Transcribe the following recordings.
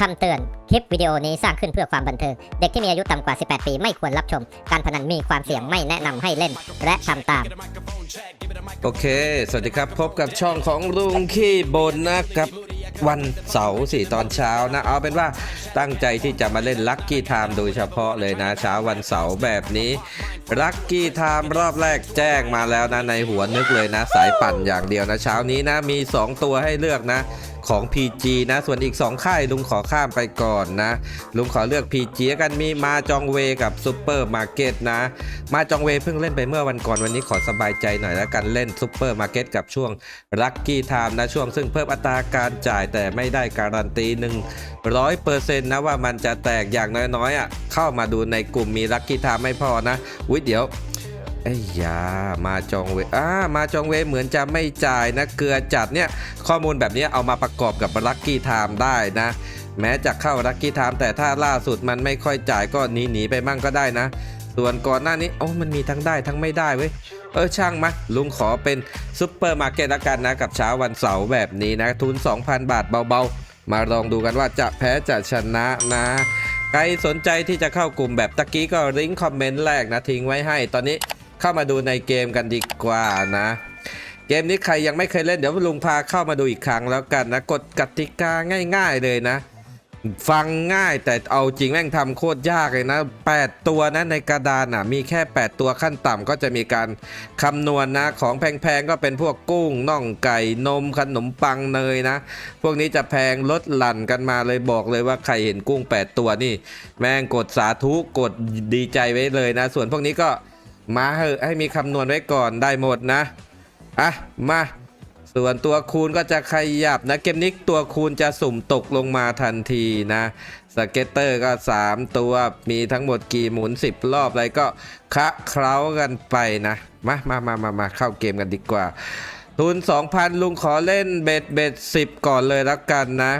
คำเตือน คลิปวิดีโอนี้สร้างขึ้นเพื่อความบันเทิง เด็กที่มีอายุต่ำกว่า 18 ปีไม่ควรรับชม การพนันมีความเสี่ยงไม่แนะนำให้เล่น และทำตาม โอเค สวัสดีครับ พบกับช่องของลุงขี้บนนะครับ วันเสาร์สี่ตอนเช้านะ เอาเป็นว่าตั้งใจที่จะมาเล่นลัคกี้ไทม์โดยเฉพาะเลยนะ เช้าวันเสาร์แบบนี้ลัคกี้ไทม์รอบแรกแจ้งมาแล้วนะในหัวนึกเลยนะ สายปั่นอย่างเดียวนะ เช้านี้นะมี 2 ตัวให้เลือกนะ ของ PG นะส่วนอีก 2 ค่ายลุงขอข้ามไปก่อนนะ ลุงขอเลือก PG กันมีมาจองเวกับซูเปอร์มาร์เก็ตนะ มาจองเวเพิ่งเล่นไปเมื่อวันก่อนวันนี้ขอสบายใจหน่อยแล้วกันเล่นซูเปอร์มาร์เก็ตกับช่วงลัคกี้ไทม์นะช่วงซึ่งเพิ่มอัตราการจ่ายแต่ไม่ได้การันตีหนึ่งร้อยเปอร์เซ็นต์นะว่ามันจะแตกอย่างน้อยๆอะเข้ามาดูในกลุ่มมีลัคกี้ไทม์ไม่พอนะวิเดี๋ยว ไอ้ยามาจองเวอ่ามาจองเวเหมือนจะไม่จ่ายนะเกลือจัดเนี่ยข้อมูลแบบนี้เอามาประกอบกับลัคกี้ไทม์ได้นะ แม้จะเข้าลัคกี้ไทม์แต่ถ้าล่าสุดมันไม่ค่อยจ่ายก็หนีหนีไปมั่งก็ได้นะ ส่วนก่อนหน้านี้โอ้มันมีทั้งได้ทั้งไม่ได้เว้ยเออช่างมาลุงขอเป็นซุปเปอร์มาร์เก็ตละกันนะกับเช้าวันเสาร์แบบนี้นะทุน 2,000 บาทเบาๆ มาลองดูกันว่าจะแพ้จะชนะนะใครสนใจที่จะเข้ากลุ่มแบบตะกี้ก็ลิงก์คอมเมนต์แรกนะทิ้งไว้ให้ตอนนี้ เข้ามาดูในเกมกันดีกว่านะ เกมนี้ใครยังไม่เคยเล่นเดี๋ยวลุงพาเข้ามาดูอีกครั้งแล้วกันนะกฎกติกาง่าย ๆเลยนะ ฟังง่ายแต่เอาจริงแม่งทำโคตรยากเลยนะ 8 ตัวนะในกระดานอะมีแค่ 8 ตัวขั้นต่ำก็จะมีการคำนวณนะ ของแพงๆก็เป็นพวกกุ้งน่องไก่นมขนมปังเนยนะ พวกนี้จะแพงลดหลั่นกันมาเลยบอกเลยว่าใครเห็นกุ้ง 8 ตัวนี่ แม่งกดสาธุกดดีใจไว้เลยนะ ส่วนพวกนี้ก็ มาเหอะให้มีคำนวณไว้ก่อนได้หมดนะ อะ มา ส่วนตัวคูณก็จะขยับนะ เกมนี้ตัวคูณจะสุ่มตกลงมาทันทีนะสเก็ตเตอร์ก็ 3 ตัวมีทั้งหมดกี่หมุน 10 รอบอะไรก็คะเคล้ากันไปนะ มามามามามาเข้าเกมกันดีกว่า ทุน 2,000 ลุงขอเล่นเบ็ดเบ็ด10 ก่อนเลยแล้วกันนะ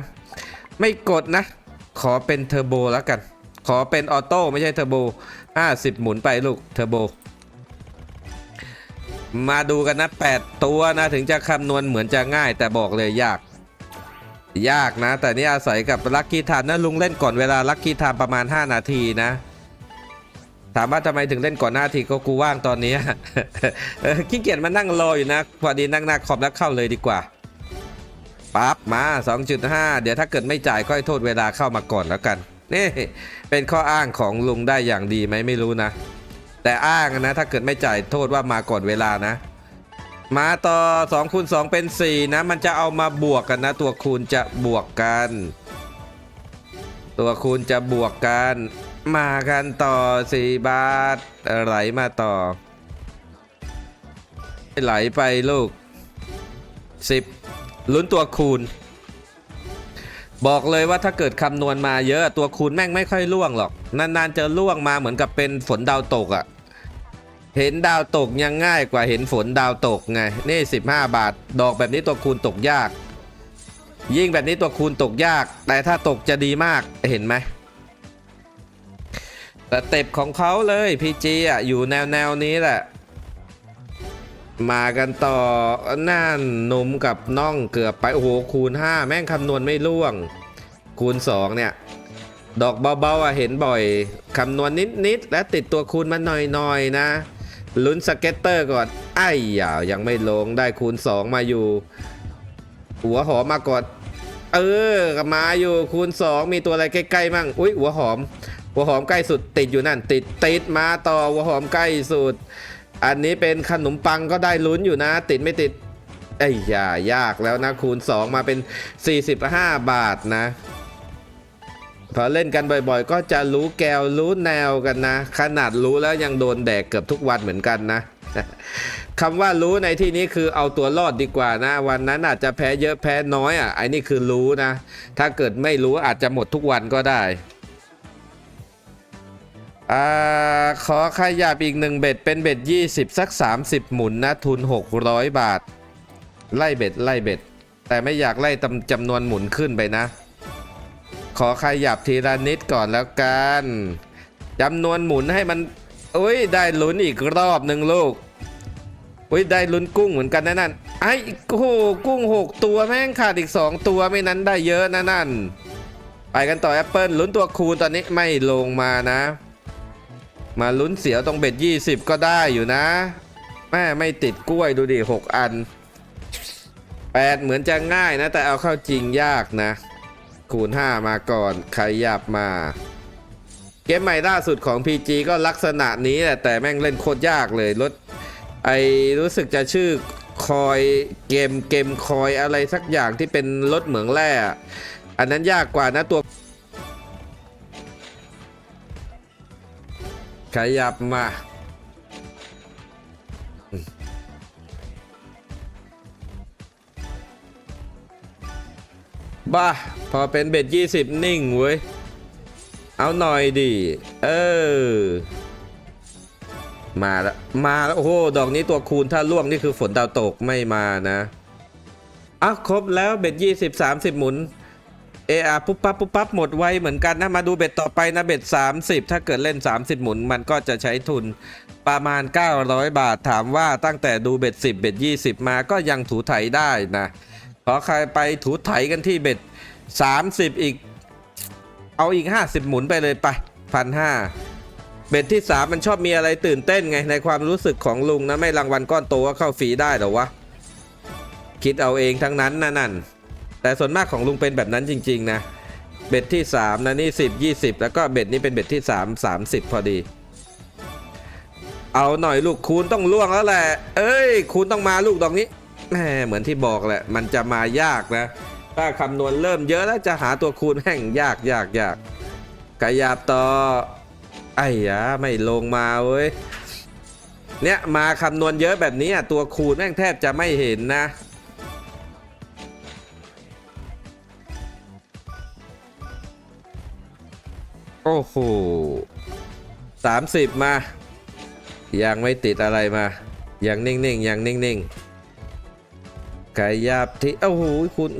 ไม่กดนะ ขอเป็นเทอร์โบแล้วกัน ขอเป็นออโต้ไม่ใช่เทอร์โบ50 หมุนไปลูกเทอร์โบ มาดูกันนะ 8 ตัวนะถึงจะคำนวณเหมือนจะง่าย แต่บอกเลยยาก ยากนะ แต่นี่อาศัยกับลัคกี้ไทม์นะลุงเล่นก่อนเวลาลัคกี้ไทม์ประมาณ 5 นาทีนะ ถามว่าทำไมถึงเล่นก่อนหน้าทีก็กูว่างตอนนี้ขี้เกียจมานั่งรออยู่นะพอดีนั่งหน้าคอมแล้วเข้าเลยดีกว่าปั๊บมา 2.5 เดี๋ยวถ้าเกิดไม่จ่ายก็ให้โทษเวลาเข้ามาก่อนแล้วกัน นี่ เป็นข้ออ้างของลุงได้อย่างดีไหมไม่รู้นะ แต่อ้างนะ ถ้าเกิดไม่จ่ายโทษว่ามาก่อนเวลานะ มาต่อ2คูณ2เป็น 4 นะ มันจะเอามาบวกกันนะ ตัวคูณจะบวกกัน ตัวคูณจะบวกกัน มากันต่อ 4 บาท ไหลมาต่อ ไหลไปลูก 10ลุ้นตัวคูณ บอกเลยว่าถ้าเกิดคำนวณมาเยอะตัวคูณแม่งไม่ค่อยล่วงหรอกนานๆจะล่วงมาเหมือนกับเป็นฝนดาวตกอะ่ะ เห็นดาวตกยังง่ายกว่าเห็นฝนดาวตกไง นี่ 15 บาท ดอกแบบนี้ตัวคูณตกยาก ยิ่งแบบนี้ตัวคูณตกยาก แต่ถ้าตกจะดีมากเห็นไหมแต่เต็ปของเขาเลยพีจีอะอยู่แนวแนวนี้แหละ มากันต่อน่านหนุ่มกับน่องเกือบไป โอ้โห คูณ 5 แม่งคำนวณไม่ล่วง คูณ 2 เนี่ย ดอกเบาๆอะเห็นบ่อย คำนวณนิด ๆ และติดตัวคูณมาหน่อย ๆ นะ ลุ้นสเก็ตเตอร์ก่อนไอ้ยาวยังไม่ลงได้คูณ 2 มาอยู่ หัวหอมมาก่อนเออมาอยู่คูณ 2 มีตัวอะไรใกล้ๆมั่งอุ้ยหัวหอม หัวหอมใกล้สุดติดอยู่นั่น ติดติดมาต่อหัวหอมใกล้สุด อันนี้เป็นขนมปังก็ได้ลุ้นอยู่นะ ติดไม่ติดไอ้ยายากแล้วนะคูณ 2 มาเป็น 45 บาทนะ พอเล่นกันบ่อยๆ ก็จะรู้แกวรู้แนวกันนะ ขนาดรู้แล้วยังโดนแดกเกือบทุกวันเหมือนกันนะคำว่ารู้ในที่นี้คือเอาตัวรอดดีกว่านะ วันนั้นอาจจะแพ้เยอะแพ้น้อยอะไอ้นี่คือรู้นะ ถ้าเกิดไม่รู้อาจจะหมดทุกวันก็ได้อ่าขอขยับอีกหนึ่งเบ็ดเป็นเบ็ด20 สัก 30 หมุนนะ ทุน 600 บาท ไล่เบ็ดไล่เบ็ด แต่ไม่อยากไล่จำนวนหมุนขึ้นไปนะ ขอขยับทีละนิดก่อนแล้วกันจำนวนหมุนให้มันอุ้ยได้ลุ้นอีกรอบหนึ่งลูกอุ้ยได้ลุ้นกุ้งเหมือนกันนะนั่นไอ้โอ้โหกุ้งหกตัวแม่งขาดอีกสองตัวไม่นั้นได้เยอะนะนั่นไปกันต่อแอปเปิลลุ้นตัวคูณตอนนี้ไม่ลงมานะ มาลุ้นเสียวตรงเบ็ดยี่สิบก็ได้อยู่นะ แม่ไม่ติดกล้วยดูดิหกอันแปดเหมือนจะง่ายนะ แต่เอาเข้าจริงยากนะ คูณ 5 มาก่อนขยับมา เกมใหม่ล่าสุดของ PG ก็ลักษณะนี้แหละแต่แม่งเล่นโคตรยากเลยรถไอรู้สึกจะชื่อคอยเกมเกมคอยอะไรสักอย่างที่เป็นรถเหมืองแร่อะอันนั้นยากกว่านะตัว ขยับมา บ้า พอเป็นเบ็ดยี่สิบนิ่งเว้ย เอาหน่อยดิ เออ มาแล้วมาแล้ว โอ้โห ดอกนี้ตัวคูณถ้าล่วงนี่คือฝนดาวตกไม่มานะอะครบแล้วเบ็ดยี่สิบสามสิบหมุนเออาปุ๊บปั๊บปุ๊บปั๊บหมดไวเหมือนกันนะ มาดูเบ็ดต่อไปนะเบ็ด 30 ถ้าเกิดเล่น 30 หมุน มันก็จะใช้ทุนประมาณ 900 บาทถามว่าตั้งแต่ดูเบ็ด 10 เบ็ด 20 มาก็ยังถูไถได้นะ ขอใครไปถูไถกันที่เบ็ด 30 อีก เอาอีก 50 หมุนไปเลยไปพันห้าเบ็ดที่ 3 มันชอบมีอะไรตื่นเต้นไง ในความรู้สึกของลุงนะ ไม่รางวัลก้อนโตก็เข้าฟรีได้หรอวะ คิดเอาเองทั้งนั้นนะนั่น แต่ส่วนมากของลุงเป็นแบบนั้นจริง ๆ นะ เบ็ดที่ 3 นะนี่ 10 20 แล้วก็เบ็ดนี้เป็นเบ็ดที่ 3 30 พอดีเอาหน่อยลูกคูณต้องล่วงแล้วแหละ เอ้ย คูณต้องมาลูกดอกนี้ แหมเหมือนที่บอกแหละ มันจะมายากนะ ถ้าคำนวณเริ่มเยอะแล้วจะหาตัวคูณแห่งยากยากยากกระยับต่อ ไอ้ยาไม่ลงมาเว้ย เนี่ยมาคำนวณเยอะแบบนี้ตัวคูณแม่งแทบจะไม่เห็นนะโอ้โหสามสิบมา ยังไม่ติดอะไรมา ยังนิ่งๆ ยังนิ่งๆ ขยับที่โอ้โหคุณ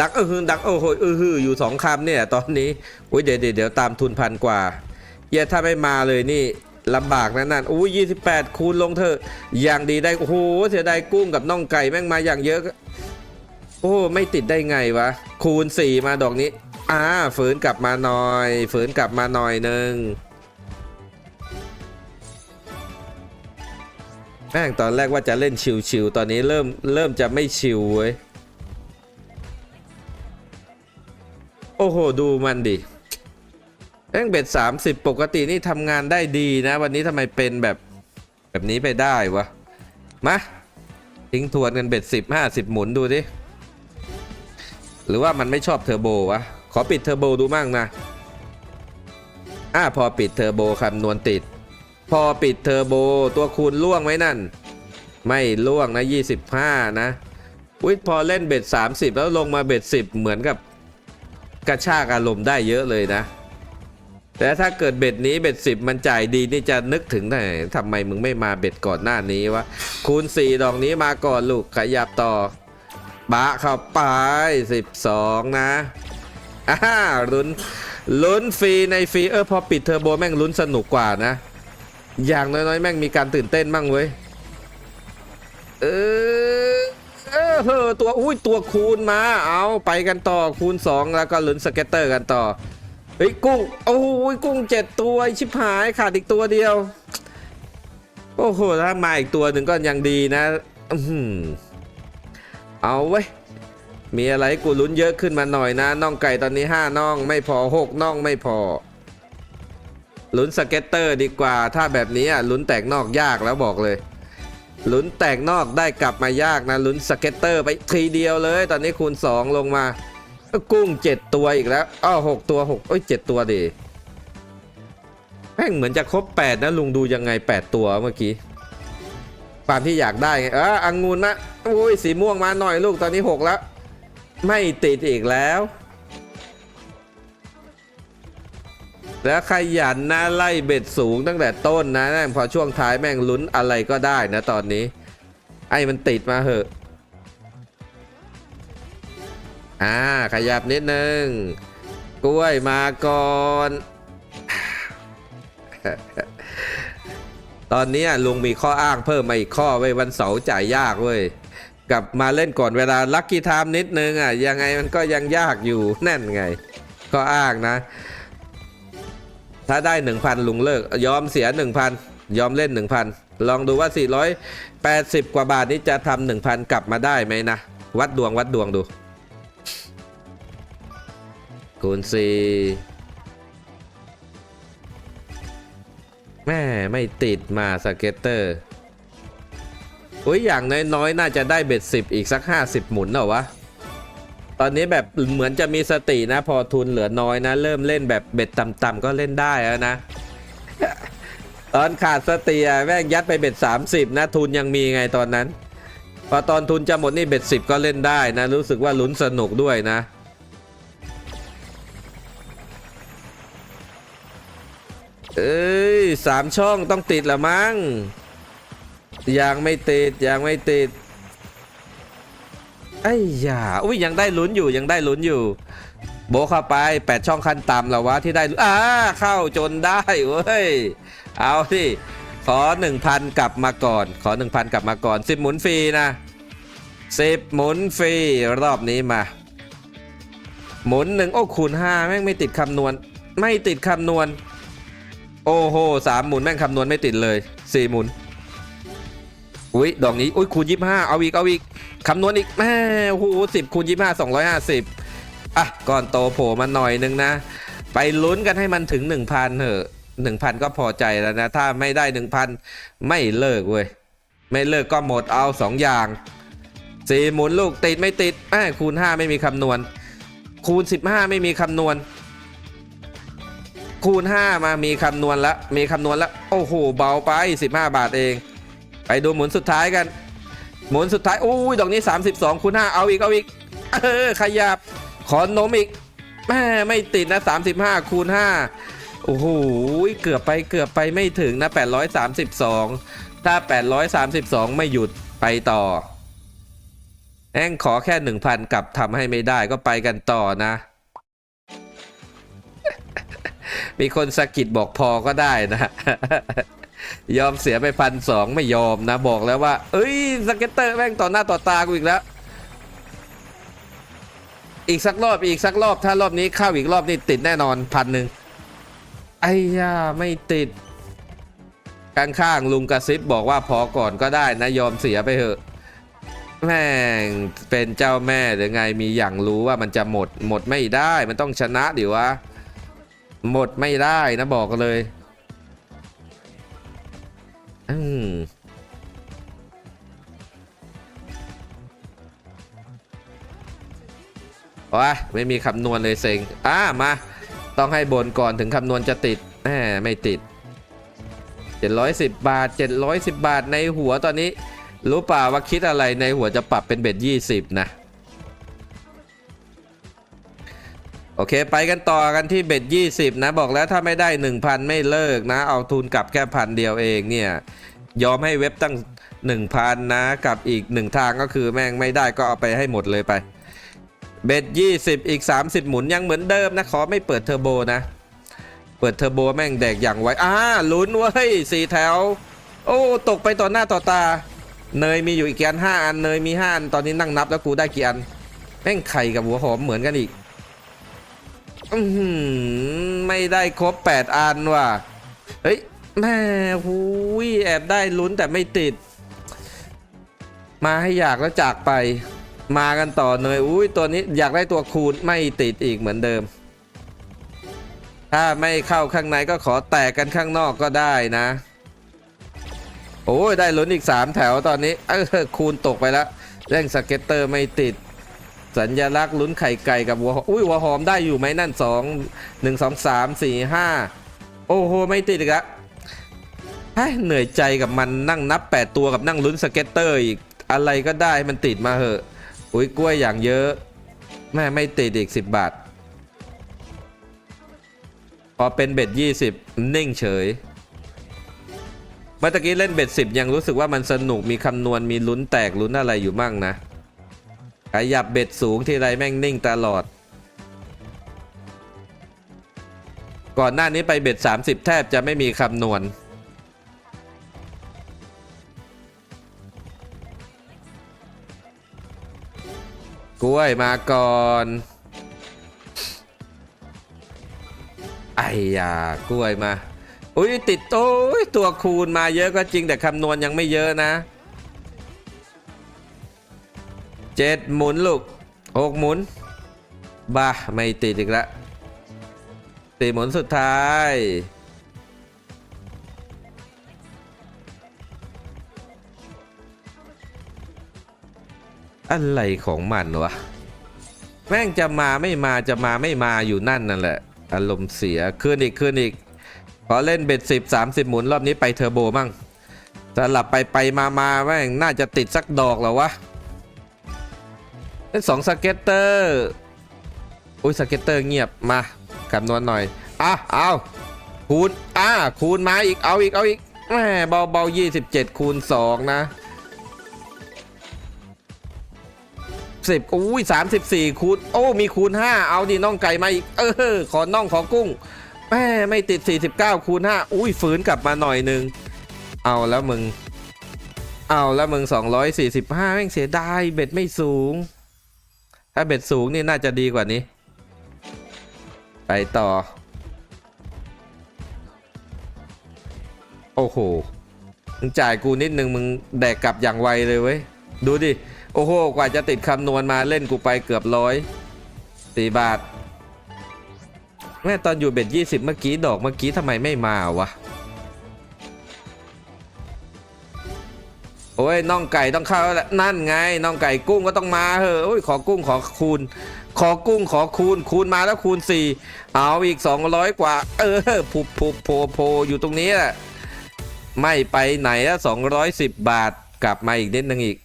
ดักเออหือดักโอ้โหเออหืออยู่สองคำเนี่ยตอนนี้อุ้ยเดี๋ยวเดี๋ยวตามทุนพันกว่าเหี้ยถ้าไม่มาเลยนี่ลำบากนะนั่นอุ้ยยี่สิบแปดคูณลงเถอะ อย่างดีได้โอ้โหเสียดายกุ้งกับน่องไก่แม่งมาอย่างเยอะ โอ้ไม่ติดได้ไงวะ คูณ4มาดอกนี้ อ่าฝืนกลับมาหน่อย ฝืนกลับมาหน่อยหนึ่ง แม่งตอนแรกว่าจะเล่นชิวๆตอนนี้เริ่มเริ่มจะไม่ชิวเว้ย โอ้โห ดูมันดิแม่งเบ็ด30ปกตินี่ทำงานได้ดีนะ วันนี้ทำไมเป็นแบบแบบนี้ไปได้วะ มาทิ้งทวนกันเบ็ด10 50หมุนดูดิ หรือว่ามันไม่ชอบเทอร์โบวะ ขอปิดเทอร์โบดูมั่งนะ อ่าพอปิดเทอร์โบคำนวณติด พอปิดเทอร์โบตัวคูณล่วงไหมนั่น ไม่ล่วงนะ 25 นะวิทพอเล่นเบ็ด 30 แล้วลงมาเบ็ด 10 เหมือนกับกระชากอารมณ์ได้เยอะเลยนะ แต่ถ้าเกิดเบ็ดนี้เบ็ด 10 มันจ่ายดีนี่จะนึกถึงไหนทำไมมึงไม่มาเบ็ดก่อนหน้านี้วะคูณ 4 ดอกนี้มาก่อนลูกขยับต่อบะเข้าไป 12 นะอ่าลุ้นลุ้นฟรีในฟรีเออพอปิดเทอร์โบแม่งลุ้นสนุกกว่านะ อย่างน้อยๆ แม่งมีการตื่นเต้นบ้างเว้ย เออ เออเฮ้อตัว อุ้ย ตัวคูณมา เอาไปกันต่อคูณ 2 แล้วก็ลุ้นสเก็ตเตอร์กันต่อ เฮ้ย กุ้ง โอ้ยกุ้งเจ็ดตัว ชิบหาย ขาดอีกตัวเดียว โอ้โห ถ้ามาอีกตัวหนึ่งก็ยังดีนะอืเอาเว้ย มีอะไรกูลุ้นเยอะขึ้นมาหน่อยนะ น่องไก่ตอนนี้ 5น่องไม่พอ 6น่องไม่พอ ลุ้นสเก็ตเตอร์ดีกว่า ถ้าแบบนี้อะลุ้นแตกนอกยากแล้วบอกเลย ลุ้นแตกนอกได้กลับมายากนะลุ้นสเก็ตเตอร์ไปทีเดียวเลย ตอนนี้คูณ 2 ลงมา กุ้ง 7 ตัวอีกแล้วอ้าว6ตัว6เอ้ย7ตัวดิแม่งเหมือนจะครบ 8 นะลุงดูยังไง 8 ตัวเมื่อกี้ความที่อยากได้ไงเอออังงูนนะโอ้ยสีม่วงมาหน่อยลูกตอนนี้ 6 แล้ว ไม่ติดอีกแล้ว แล้วขยันนะไล่เบ็ดสูงตั้งแต่ต้นนะแม่งพอช่วงท้ายแม่งลุ้นอะไรก็ได้นะตอนนี้ ไอ้มันติดมาเหอะ อ่าขยับนิดนึง กล้วยมาก่อน ตอนนี้ลุงมีข้ออ้างเพิ่มมาอีกข้อไว้วันเสาร์จ่ายยากเว้ยกลับมาเล่นก่อนเวลาลัคกี้ไทม์นิดนึงอะยังไงมันก็ยังยากอยู่แน่นไงข้ออ้างนะ ถ้าได้ 1,000 ลุงเลิก ยอมเสีย 1,000 ยอมเล่น 1,000 ลองดูว่า 480 กว่าบาทนี้จะทำ1,000 กลับมาได้ไหมนะ วัดดวงวัดดวงดู คูณสี่แม่ไม่ติดมาสเก็ตเตอร์อุ้ยอย่างน้อยๆน่าจะได้เบ็ดสิบอีกสัก 50 หมุนเหรอวะ ตอนนี้แบบเหมือนจะมีสตินะ พอทุนเหลือน้อยนะ เริ่มเล่นแบบเบ็ดต่ำๆก็เล่นได้แล้วนะ ตอนขาดสติแม่งยัดไปเบ็ด 30 นะ ทุนยังมีไงตอนนั้น พอตอนทุนจะหมดนี่เบ็ด 10 ก็เล่นได้นะ รู้สึกว่าลุ้นสนุกด้วยนะเอ้ยสามช่องต้องติดละมั้งยังไม่ติดยังไม่ติด อ้ยาอุ้ยยังได้ลุ้นอยู่ยังได้ลุ้นอยู่ โบเข้าไปแปดช่องขั้นต่ำแล้ววะที่ได้ลุ้นอ่าเข้าจนได้เว้ยเอาสิขอหนึ่งพันกลับมาก่อน ขอหนึ่งพันกลับมาก่อนสิบหมุนฟรีนะสิบหมุนฟรี รอบนี้มา หมุนหนึ่งโอ้คูณห้าแม่งไม่ติดคำนวณ ไม่ติดคำนวณ โอ้โหสามหมุนแม่งคำนวณไม่ติดเลยสี่หมุน อุ้ยดอกนี้อุ้ยคูณยี่ห้าเอาอีกเอาอีกคำนวณอีกแม่โอ้โหสิบคูณยี่ห้าสองร้อยห้าสิบอะก่อนโตโผล่มาหน่อยนึงนะ ไปลุ้นกันให้มันถึงหนึ่งพันเถอะหนึ่งพันก็พอใจแล้วนะ ถ้าไม่ได้หนึ่งพันไม่เลิกเว้ย ไม่เลิกก็หมดเอาสองอย่างสี่หมุนลูกติดไม่ติดแม่คูณห้าไม่มีคำนวณ คูณสิบห้าไม่มีคำนวณ คูณ5มามีคำนวณละมีคำนวณละโอ้โหเบาไป15บาทเอง ไปดูหมุนสุดท้ายกัน หมุนสุดท้ายอุ้ยดอกนี้ 32คูณ5เอาอีกเอาอีกเออขยับ ขอนมอีกแม่ไม่ติดนะ 35คูณ5โอ้โหเกือบไปเกือบไปไม่ถึงนะ 832 ถ้า 832 ไม่หยุดไปต่อแองขอแค่ 1,000 กลับทำให้ไม่ได้ก็ไปกันต่อนะ มีคนสะกิดบอกพอก็ได้นะ ยอมเสียไปพันสองไม่ยอมนะบอกแล้วว่า เอ้ยสเก็ตเตอร์แม่งต่อหน้าต่อตากูอีกแล้ว อีกสักรอบอีกสักรอบ ถ้ารอบนี้เข้าอีกรอบนี่ติดแน่นอนพันหนึ่งไอ้ย่าไม่ติดข้างๆลุงกระซิบบอกว่าพอก่อนก็ได้นะยอมเสียไปเถอะ แม่งเป็นเจ้าแม่หรือไงมีอย่างรู้ว่ามันจะหมดหมดไม่ได้มันต้องชนะดิวะ หมดไม่ได้นะบอกเลย อืมว้าไม่มีคำนวณเลยเซ็งอ่ามา ต้องให้บนก่อนถึงคำนวณจะติดแหมไม่ติด 710 บาท 710 บาทในหัวตอนนี้ รู้เปล่าว่าคิดอะไรในหัวจะปรับเป็นเบ็ด20 นะ โอเค ไปกันต่อกันที่เบ็ด20 นะ บอกแล้วถ้าไม่ได้ 1,000 ไม่เลิกนะ เอาทุนกลับแค่พันเดียวเองเนี่ย ยอมให้เว็บตั้ง 1,000 นะกับอีก 1 ทางก็คือแม่งไม่ได้ก็เอาไปให้หมดเลยไป เบ็ด20 อีก 30 หมุนยังเหมือนเดิมนะ ขอไม่เปิดเทอร์โบนะ เปิดเทอร์โบแม่งแดกอย่างไวอ่าลุ้นเว้ยสี่แถว โอ้ ตกไปต่อหน้าต่อตา เนยมีอยู่อีกกี่อันห้าอันเนยมีห้าอันตอนนี้นั่งนับแล้วกูได้กี่อันแม่งไข่กับหัวหอมเหมือนกันอีก อือไม่ได้ครบ 8 อันว่ะ เฮ้ยแม่หูยแอบได้ลุ้นแต่ไม่ติด มาให้อยากแล้วจากไป มากันต่อเนยอุ้ยตัวนี้อยากได้ตัวคูณไม่ติดอีกเหมือนเดิม ถ้าไม่เข้าข้างในก็ขอแตกกันข้างนอกก็ได้นะ โอ้ยได้ลุ้นอีก 3 แถวตอนนี้ เออคูณตกไปแล้วเร่งสเก็ตเตอร์ไม่ติด สัญลักษณ์ลุ้นไข่ไก่กับหัวหอมอุ้ยหัวหอมได้อยู่ไหมนั่นสองหนึ่งสองสามสี่ห้าโอ้โหไม่ติดอีกละเฮ้ยเหนื่อยใจกับมันนั่งนับ 8 ตัวกับนั่งลุ้นสเก็ตเตอร์อีกอะไรก็ได้มันติดมาเหอะอุ้ยกล้วยอย่างเยอะ แม่ไม่ติดอีก 10 บาท พอเป็นเบ็ด20 นิ่งเฉย เมื่อกี้เล่นเบ็ด10 ยังรู้สึกว่ามันสนุกมีคำนวณมีลุ้นแตกลุ้นอะไรอยู่มั่งนะ ขยับเบ็ดสูงทีไรแม่งนิ่งตลอด ก่อนหน้านี้ไปเบ็ด 30 แทบจะไม่มีคำนวณ กล้วยมาก่อนไอ้ยากล้วยมา อุ้ยติดโอ้ตัวคูณมาเยอะก็จริงแต่คำนวณยังไม่เยอะนะ เจ็ดหมุนลูกหกหมุนบ้าไม่ติดอีกแล้วสี่หมุนสุดท้ายอะไรของมันวะ แม่งจะมาไม่มาจะมาไม่มาอยู่นั่นนั่นแหละ อารมณ์เสียขึ้นอีกขึ้นอีก ขอเล่นเบ็ดสิบสามสิบหมุนรอบนี้ไปเทอร์โบมั่งสลับไปไปมามาแม่งน่าจะติดสักดอกแล้ววะ เล่นสองสเก็ตเตอร์อุ้ยสเก็ตเตอร์เงียบมาคำนวณหน่อยอะเอาคูณอะคูณมาอีกเอาอีกเอาอีกแหมเบาเบายี่สิบเจ็ดคูณสองนะสิบอุ้ยสามสิบสี่คูณโอ้มีคูณห้าเอาดิน่องไก่มาอีกเออขอน่องขอกุ้งแม่ไม่ติด 49 คูณ 5 อุ้ยฝืนกลับมาหน่อยหนึ่งเอาแล้วมึง เอาแล้วมึง 245 แม่งเสียดาย เบ็ดไม่สูง ถ้าเบ็ดสูงนี่น่าจะดีกว่านี้ ไปต่อ โอ้โห มึงจ่ายกูนิดนึงมึงแดกกลับอย่างไวเลยเว้ย ดูดิ โอ้โห กว่าจะติดคำนวณมาเล่นกูไปเกือบร้อยสี่บาท แม่ตอนอยู่เบ็ดยี่สิบเมื่อกี้ดอกเมื่อกี้ทำไมไม่มาวะ โอ้ยน่องไก่ต้องเข้าแล้วนั่นไงน่องไก่กุ้งก็ต้องมาเฮ้ยโอ้ยขอกุ้งขอคูณ ขอกุ้งขอคูณ คูณมาแล้วคูณสี่เอาอีก200กว่า เออผูผูโพโพอยู่ตรงนี้แหละไม่ไปไหนอะ210บาทกลับมาอีกนิดนึงอีก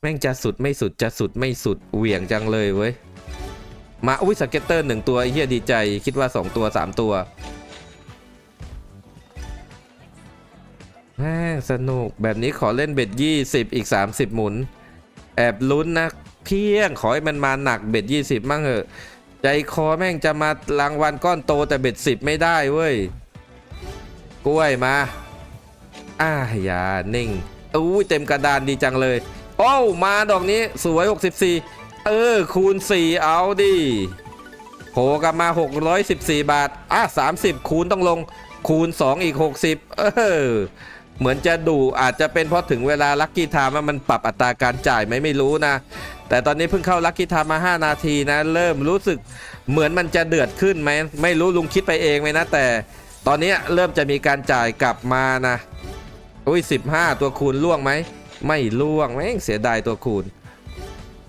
แม่งจะสุดไม่สุดจะสุดไม่สุดเหวี่ยงจังเลยเว้ยมาอุ้ยสเก็ตเตอร์หนึ่งตัวเฮียดีใจคิดว่า2ตัว3ตัว สนุกแบบนี้ขอเล่นเบ็ด20อีก30หมุน แอบลุ้นนะเพียงขอให้มันมาหนักเบ็ด20มั่งเหอะ ใจคอแม่งจะมารางวัลก้อนโตแต่เบ็ด10ไม่ได้เว้ย กล้วยมาอ่าอย่านิ่งอุ้ยเต็มกระดานดีจังเลย โอ้มาดอกนี้สวย 64 เออ คูณ 4 เอาดิโผล่กลับมา 614 บาท อะ 30 คูณต้องลง คูณ 2 อีก 60 เออ เหมือนจะดูอาจจะเป็นเพราะถึงเวลาลัคกี้ไทม์มันปรับอัตราการจ่ายไหมไม่รู้นะ แต่ตอนนี้เพิ่งเข้าลัคกี้ไทม์มา 5 นาทีนะ เริ่มรู้สึกเหมือนมันจะเดือดขึ้นไหมไม่รู้ลุงคิดไปเองไหมนะ แต่ตอนนี้เริ่มจะมีการจ่ายกลับมานะอุ้ย15 ตัวคูณล่วงไหมไม่ล่วงแม่งเสียดายตัวคูณ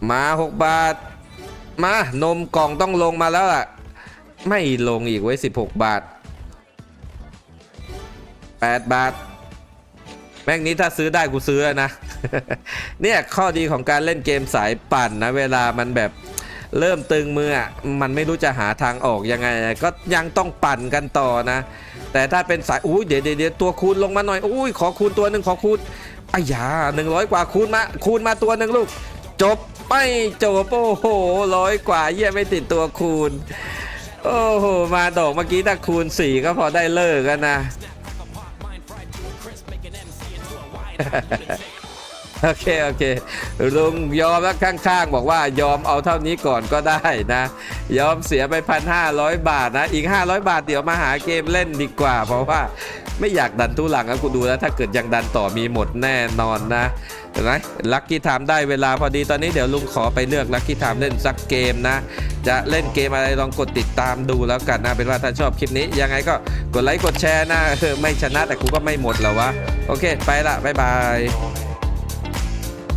มา 6 บาท มานมกล่องต้องลงมาแล้วล่ะ ไม่ลงอีกไว้ 16 บาท 8 บาท งนี้ถ้าซื้อได้กูซื้อนะ เนี่ยข้อดีของการเล่นเกมสายปั่นนะเวลามันแบบเริ่มตึงมือมันไม่รู้จะหาทางออกยังไง ก็ยังต้องปั่นกันต่อนะ แต่ถ้าเป็นสายอุ้ยเดี๋ยวเดี๋ยวตัวคูณลงมาหน่อยอุ้ยขอคูณตัวหนึ่งขอคูณอ้ยาหนึ่งร้อยกว่าคูณมาคูณมาตัวหนึ่งลูก จบไม่จบโอ้โหร้อยกว่าเยี่ยไม่ติดตัวคูณ โอ้โหมาดอกเมื่อกี้ถ้าคูณสี่ก็พอได้เลิกกันนะ โอเค โอเค ลุงยอมแล้วข้างๆ บอกว่ายอมเอาเท่านี้ก่อนก็ได้นะ ยอมเสียไปพันห้าร้อยบาทนะ อีก 500 บาทเดี๋ยวมาหาเกมเล่นดีกว่า เพราะว่าไม่อยากดันทุหลังแล้วกูดูแล้วถ้าเกิดยังดันต่อมีหมดแน่นอนนะเห็นไหมลัคกี้ไทม์ได้เวลาพอดีตอนนี้เดี๋ยวลุงขอไปเลือกลัคกี้ไทม์เล่นสักเกมนะ จะเล่นเกมอะไรลองกดติดตามดูแล้วกันนะเป็นว่าถ้าชอบคลิปนี้ยังไงก็กดไลค์กดแชร์นะเออไม่ชนะแต่กูก็ไม่หมดแล้ววะโอเค ไปละบ๊ายบาย